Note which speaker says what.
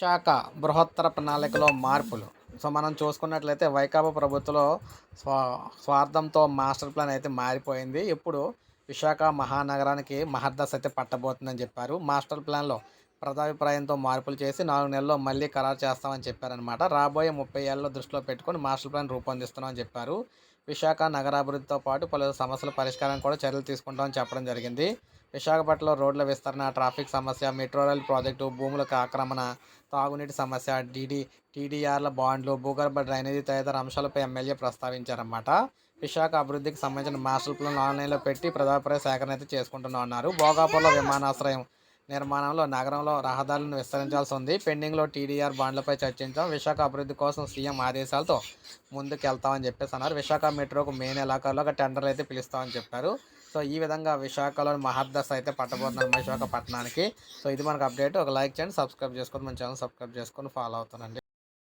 Speaker 1: శాఖ బృహత్తర ప్రణాళికలో మార్పులు. సో మనం చూసుకున్నట్లయితే వైకాపా ప్రభుత్వంలో స్వా స్వార్థంతో మాస్టర్ ప్లాన్ అయితే మారిపోయింది. ఇప్పుడు విశాఖ మహానగరానికి మహర్దశ అయితే పట్టబోతుందని చెప్పారు. మాస్టర్ ప్లాన్లో ప్రజాభిప్రాయంతో మార్పులు చేసి నాలుగు నెలల్లో మళ్ళీ ఖరారు చేస్తామని చెప్పారనమాట రాబోయే ముప్పై ఏళ్ళలో దృష్టిలో పెట్టుకొని మాస్టర్ ప్లాన్ రూపొందిస్తున్నామని చెప్పారు. విశాఖ నగరాభివృద్ధితో పాటు పలు సమస్యల పరిష్కారం కూడా చర్యలు తీసుకుంటామని చెప్పడం జరిగింది. విశాఖపట్నంలో రోడ్ల విస్తరణ ట్రాఫిక్ సమస్య మెట్రో రైల్ ప్రాజెక్టు భూములకు ఆక్రమణ తాగునీటి సమస్య డీడీ టీడీఆర్ల బాండ్లు భూగర్భ డ్రైనేజీ తదితర అంశాలపై ఎమ్మెల్యే ప్రస్తావించారన్నమాట. విశాఖ అభివృద్ధికి సంబంధించిన మాస్టర్ ప్లాన్ ఆన్లైన్లో పెట్టి ప్రజాభిప్రాయ సేకరణ అయితే చేసుకుంటున్నా అన్నారు భోగాపురంలో విమానాశ్రయం నిర్మాణంలో నగరంలో రహదారులను విస్తరించాల్సి ఉంది. పెండింగ్లో టీడీఆర్ బాండ్లపై చర్చించాం. విశాఖ అభివృద్ధి కోసం సీఎం ఆదేశాలతో ముందుకెళ్తామని చెప్పేసి అన్నారు. విశాఖ మెట్రోకు మెయిన్ ఎలాకాలో ఒక టెండర్లు అయితే పిలుస్తామని చెప్పారు. సో ఈ విధంగా విశాఖలో మహర్దశ అయితే పట్టబోతున్నాం విశాఖపట్నానికి. సో ఇది మనకు అప్డేట్. ఒక లైక్ చేయండి సబ్స్క్రైబ్ చేసుకోండి. మన ఛానల్ సబ్స్క్రైబ్ చేసుకొని ఫాలో అవుతానండి